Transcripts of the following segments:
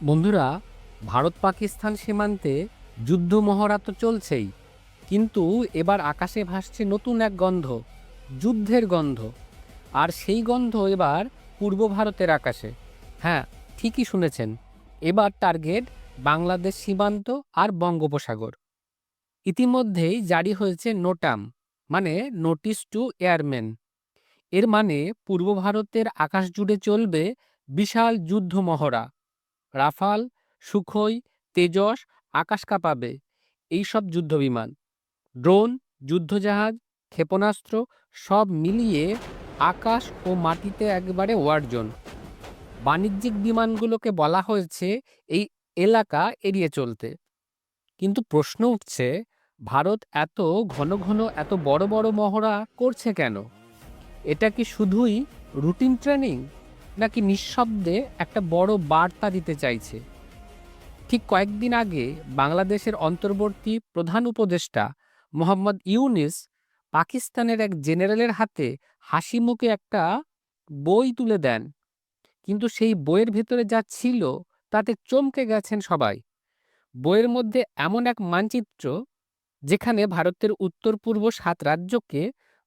বন্ধুরা, ভারত পাকিস্তান সীমান্তে যুদ্ধ মহড়া তো চলছেই, কিন্তু এবার আকাশে ভাসছে নতুন এক গন্ধ, যুদ্ধের গন্ধ। আর সেই গন্ধ এবার পূর্ব ভারতের আকাশে। হ্যাঁ ঠিকই শুনেছেন, এবার টার্গেট বাংলাদেশ সীমান্ত আর বঙ্গোপসাগর। ইতিমধ্যেই জারি হয়েছে নোটাম মানে নোটিশ টু এয়ারম্যান এর মানে পূর্ব ভারতের আকাশ জুড়ে চলবে বিশাল যুদ্ধ মহড়া রাফাল, সুখোই, তেজস, আকাশ কাঁপাবে। এইসব যুদ্ধবিমান। ড্রোন, যুদ্ধজাহাজ, ক্ষেপণাস্ত্র সব মিলিয়ে আকাশ ও মাটিতে একবারে ওয়ার্জোন বাণিজ্যিক বিমানগুলোকে বলা হয়েছে এই এলাকা এড়িয়ে চলতে। কিন্তু প্রশ্ন উঠছে, ভারত এত ঘন ঘন এত বড় বড় মহড়া করছে কেন? এটা কি শুধুই রুটিন ট্রেনিং? নাকি নিঃশব্দে একটা বড় বার্তা দিতে চাইছে। ঠিক কয়েকদিন আগে বাংলাদেশের অন্তর্বর্তী প্রধান উপদেষ্টা মোহাম্মদ ইউনিস পাকিস্তানের এক জেনারেলের হাতে হাসি মুখে একটা বই তুলে দেন। কিন্তু সেই বইয়ের ভেতরে যা ছিল তাতে চমকে গেছেন সবাই। বইয়ের মধ্যে এমন এক মানচিত্র যেখানে ভারতের উত্তর পূর্ব সাত রাজ্যকে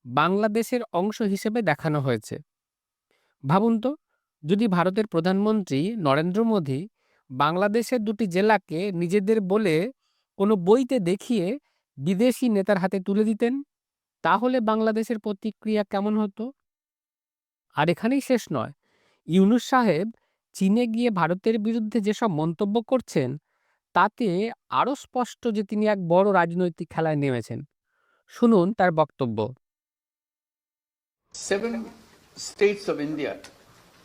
বাংলাদেশের অংশ হিসেবে দেখানো হয়েছে। ভাবুন তো যদি ভারতের প্রধানমন্ত্রী নরেন্দ্র মোদী বাংলাদেশের দুটি জেলাকে নিজেদের বলে কোনো বইতে দেখিয়ে বিদেশি নেতার হাতে তুলে দিতেন তাহলে বাংলাদেশের প্রতিক্রিয়া কেমন হতো? আর এখানেই শেষ নয়। ইউনুস সাহেব চীনে গিয়ে ভারতের বিরুদ্ধে যেসব মন্তব্য করছেন তাতে আরও স্পষ্ট যে তিনি এক বড় রাজনৈতিক খেলায় নেমেছেন। শুনুন তার বক্তব্য। Seven states of India,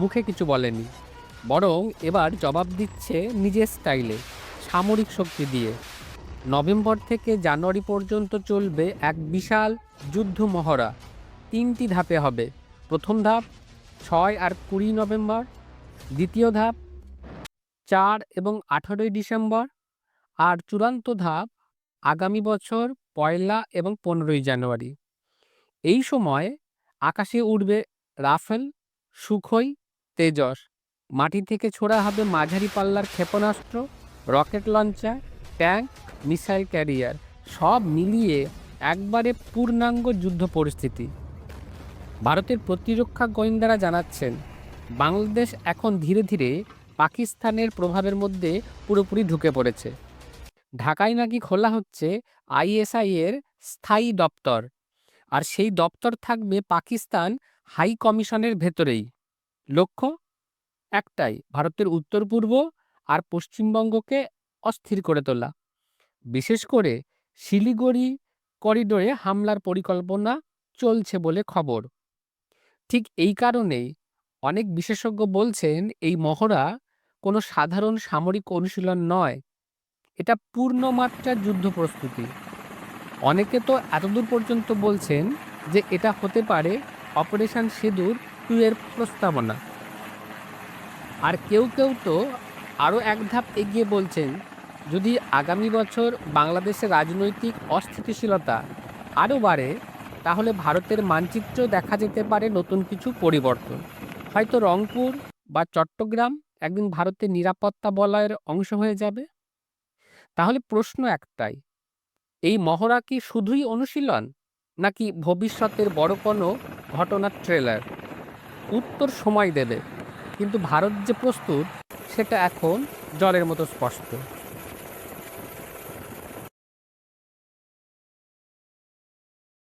মুখে কিছু বলেনি, বরং এবার জবাব দিচ্ছে নিজের স্টাইলে, সামরিক শক্তি দিয়ে। নভেম্বর থেকে জানুয়ারি পর্যন্ত চলবে এক বিশাল যুদ্ধ মহড়া তিনটি ধাপে হবে। প্রথম ধাপ, ছয় আর কুড়ি নভেম্বর। দ্বিতীয় ধাপ, চার এবং আঠারোই ডিসেম্বর। আর চূড়ান্ত ধাপ, আগামী বছর পয়লা এবং পনেরোই জানুয়ারি। এই সময় আকাশে উড়বে রাফেল, সুখই তেজস। মাটি থেকে ছোড়া হবে মাঝারি পাল্লার ক্ষেপণাস্ত্র, rocket launcher, tank, missile carrier. সব মিলিয়ে একবারে পূর্ণাঙ্গ যুদ্ধ পরিস্থিতি। ভারতের প্রতিরক্ষা গোয়েন্দারা জানাচ্ছেন, বাংলাদেশ এখন ধীরে ধীরে পাকিস্তানের প্রভাবের মধ্যে পুরোপুরি ঢুকে পড়েছে। ঢাকায় নাকি খোলা হচ্ছে আইএসআই এর স্থায়ী দপ্তর। আর সেই দপ্তর থাকবে পাকিস্তান হাই কমিশনের ভেতরেই। লক্ষ্য একটাই, ভারতের উত্তর পূর্ব আর পশ্চিমবঙ্গকে অস্থির করে তোলা। বিশেষ করে শিলিগুড়ি করিডোরে হামলার পরিকল্পনা চলছে বলে খবর। ঠিক এই কারণেই অনেক বিশেষজ্ঞ বলছেন, এই মহড়া কোনো সাধারণ সামরিক অনুশীলন নয়, এটা পূর্ণমাত্রার যুদ্ধ প্রস্তুতি। অনেকে তো এতদূর পর্যন্ত বলছেন যে এটা হতে পারে অপারেশন সিঁদুর টু এর প্রস্তাবনা। আর কেউ কেউ তো আরও এক ধাপ এগিয়ে বলছেন, যদি আগামী বছর বাংলাদেশের রাজনৈতিক অস্থিতিশীলতা আরও বাড়ে, তাহলে ভারতের মানচিত্র দেখা যেতে পারে নতুন কিছু পরিবর্তন। হয়তো রংপুর বা চট্টগ্রাম একদিন ভারতের নিরাপত্তা বলয়ের অংশ হয়ে যাবে। তাহলে প্রশ্ন একটাই, এই মহড়া কি শুধুই অনুশীলন, নাকি ভবিষ্যতের বড় কোনো ঘটনার ট্রেলার উত্তর সময় দেবে। কিন্তু ভারত যে প্রস্তুত সেটা এখন জলের মতো স্পষ্ট।